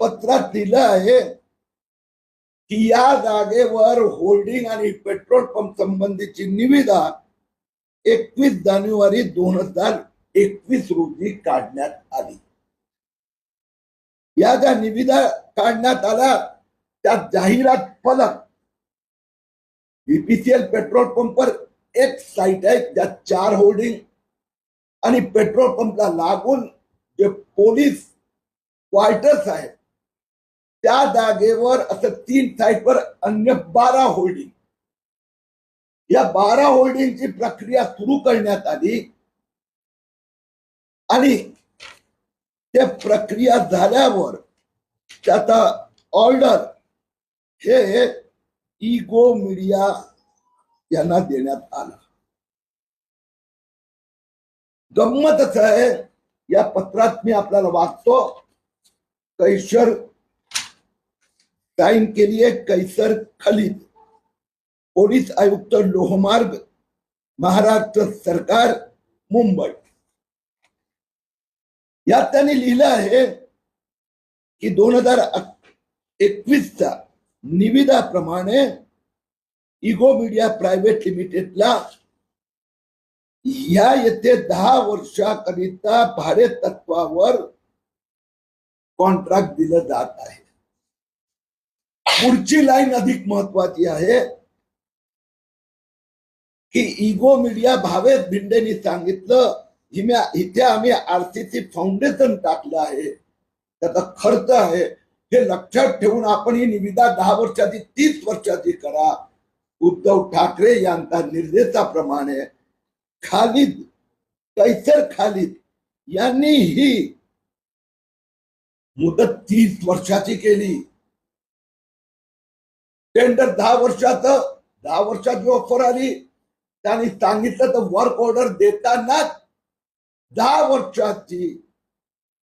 पत्रात दिलं आहे की या जागेवर होल्डिंग आणि पेट्रोल पंप संबंधीची निविदा एकवीस जानेवारी दोन हजार एकवीस रोजी काढण्यात आली. या ज्या निविदा काढण्यात आल्या त्या जाहिरात फलक बीपीसीएल पेट्रोल पंपवर एक साईट आहे ज्यात चार होल्डिंग आणि पेट्रोल पंपला लागून जे पोलीस क्वार्टर्स आहेत त्या जागेवर असं तीन साईटवर अन्य बारा होल्डिंग या बारा होल्डिंगची प्रक्रिया सुरू करण्यात आली. आणि ते प्रक्रिया झाल्यावर त्याचा ऑर्डर हे इगो मीडिया यांना देण्यात आला. गंमतच आहे या पत्रात मी आपल्याला वाचतो कैशर साइन के लिए कैसर खलीद पोलीस आयुक्त लोहमार्ग, महाराष्ट्र सरकार, मुंबई। यात आहे की दोन हज़ार एकवीसच्या निविदाप्रमाणे इगो मीडिया प्रायव्हेट लिमिटेडला या येथे दहा वर्षाकरिता भाडे तत्वावर कॉन्ट्रॅक्ट दिलं जात आहे. पुढची लाईन अधिक महत्वाची आहे की इगो मीडिया भावेश भिंडेनी सांगितलं हिम्या इथे आम्ही आरसीसी फाउंडेशन टाकलं आहे. त्याचा खर्च आहे. हे लक्षात ठेवून आपण ही निविदा दहा वर्षाची तीस वर्षाची करा. उद्धव ठाकरे यांच्या निर्देशाप्रमाणे खालिद कैसर खालिद यांनी ही मुदत तीस वर्षाची केली. टेंडर दहा वर्षाचं दहा वर्षाची ऑफर आली त्यांनी सांगितलं तर वर्क ऑर्डर देताना दहा वर्षाची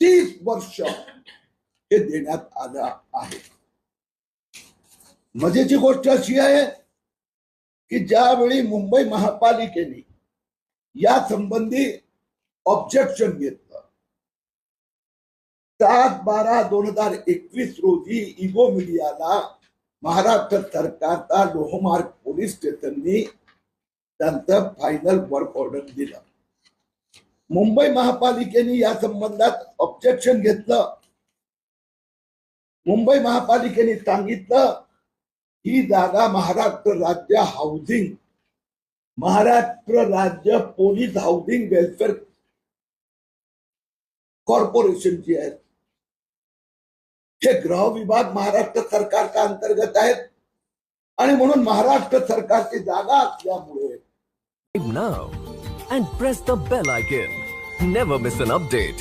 तीस वर्ष हे देण्यात आलं आहे. मजेची गोष्ट अशी आहे की ज्यावेळी मुंबई महापालिकेने या संबंधी ऑब्जेक्शन घेतलं सात बारा दोन हजार एकवीस रोजी इगो मीडियाला महाराष्ट्र सरकारचा लोहमार्ग पोलीस स्टेशननी त्यांचं फायनल वर्क ऑर्डर दिलं. मुंबई महापालिकेने या संबंधात ऑब्जेक्शन घेतलं. मुंबई महापालिकेने सांगितलं ही जागा महाराष्ट्र राज्य हाऊसिंग महाराष्ट्र राज्य पोलीस हाऊसिंग वेलफेअर कॉर्पोरेशनची आहे. हे गृह विभाग महाराष्ट्र सरकारच्या अंतर्गत आहेत. आणि म्हणून महाराष्ट्र सरकारची जागा असल्यामुळे. नाव and press the bell icon never miss an update